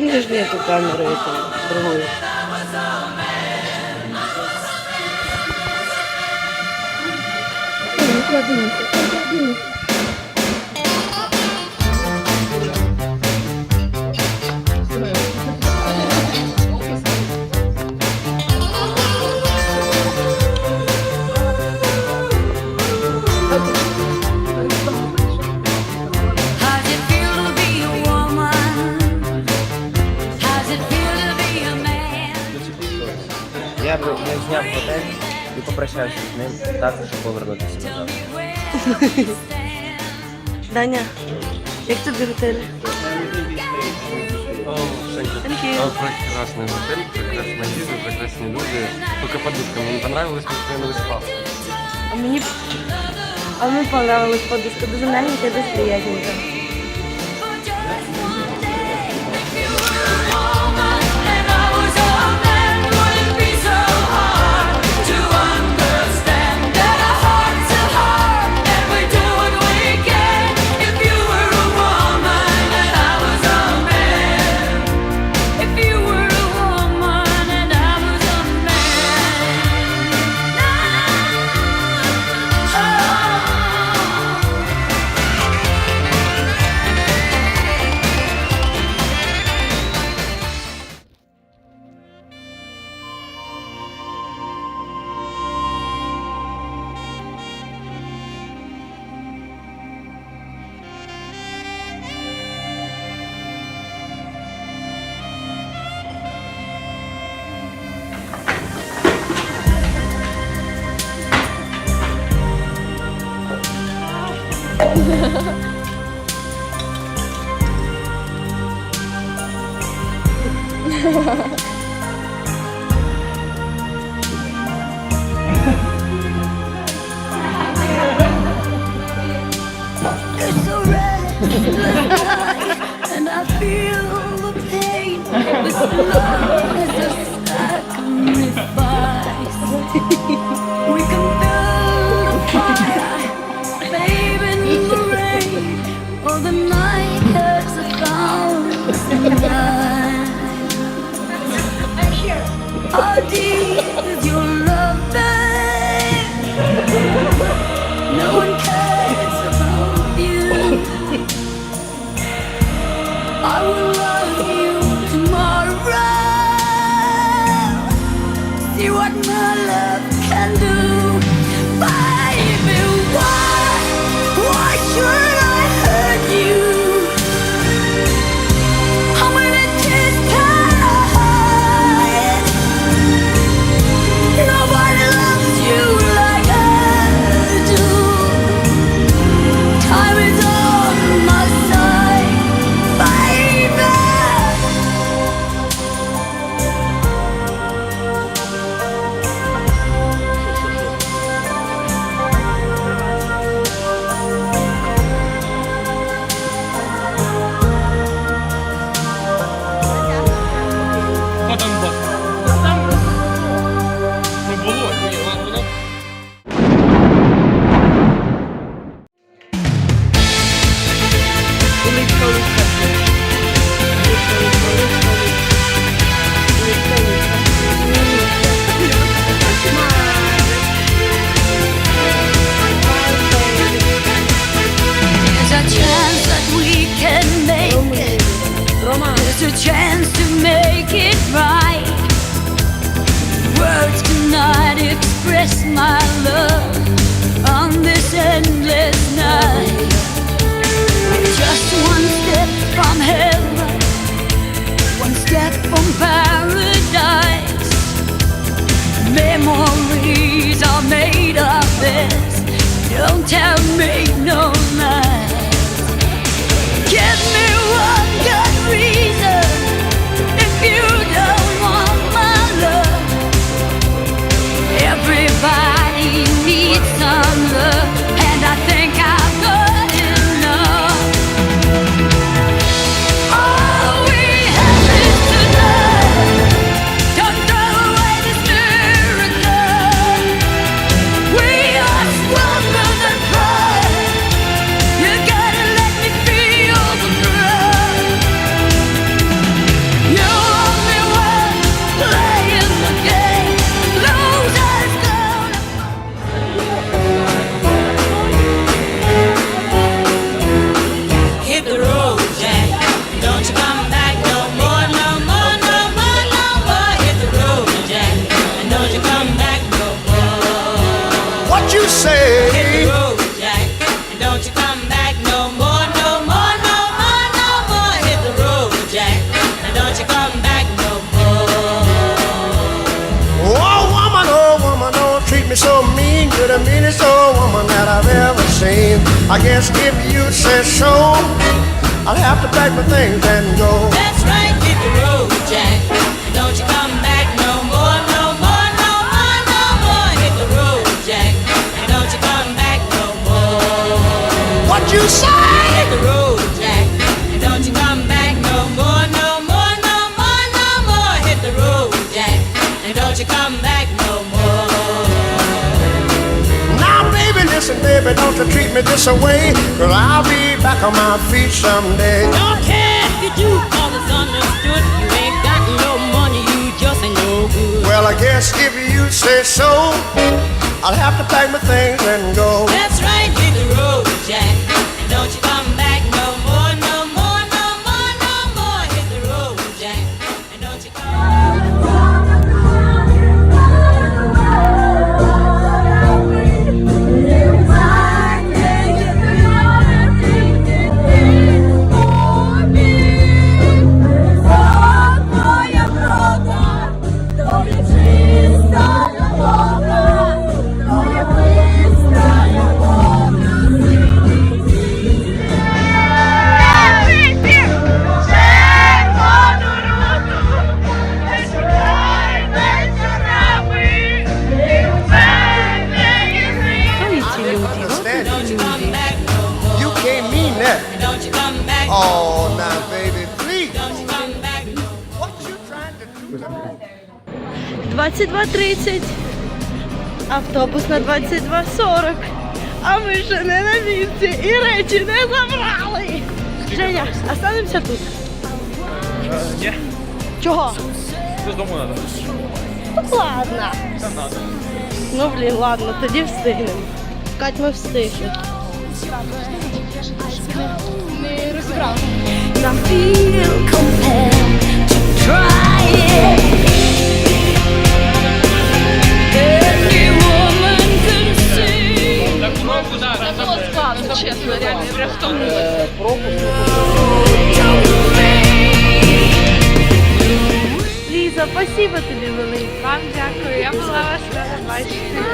у меня же нету камеры этой, другой. Ну, клади. Ну, ну. готель і попрощаюся з ним так, щоб повернутися назад. Даня, як тобі готель? Thank you. Прекрасный отель, прекрасная еда, прекрасные люди. Только подушка мне не понравилось, потому что я спал. А мені а мені понравилось подушка, дуже мягенька, дуже приятненька. It's so red, and I feel the pain. Love. You're the meanest old woman that I've ever seen. I guess if you say so, I'll have to pack my things and go. That's right, hit the road, Jack. Don't you come back no more, no more, no more, no more. Hit the road, Jack. And don't you come back no more. What you say? Me this way. Cause I'll be back on my feet someday. Don't care if you do, all it's understood. You ain't got no money, you just ain't no good. Well, I guess if you say so, I'll have to pack my things and go. That's right, hit the road, Jack. That. Don't you come back, Oh, now, baby, please. don't you come back What you trying to do to me? 22.30. Автобус на 22.40. А ми ще не на місці і речі не забрали. Женя, останемося тут. Ні. Чого? З дому треба? Ну ладно. Ну блін, ладно, тоді встигнемо. Кать, ми встигли. Ліза, спасибо тобі велике. Вам дякую, я була вас рада бачити.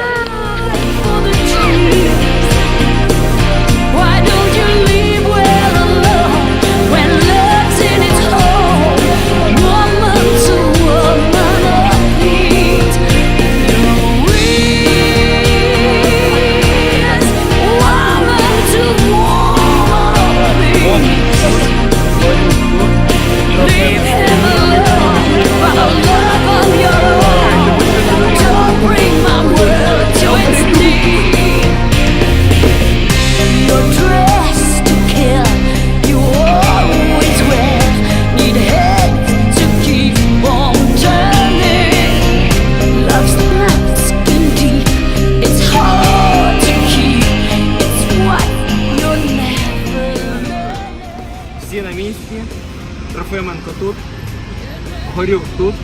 Горюк тут.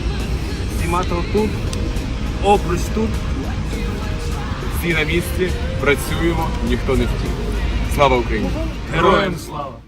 Сіматов тут. Обруч тут. Всі на місці. Працюємо, ніхто не втік. Слава Україні! Героям слава!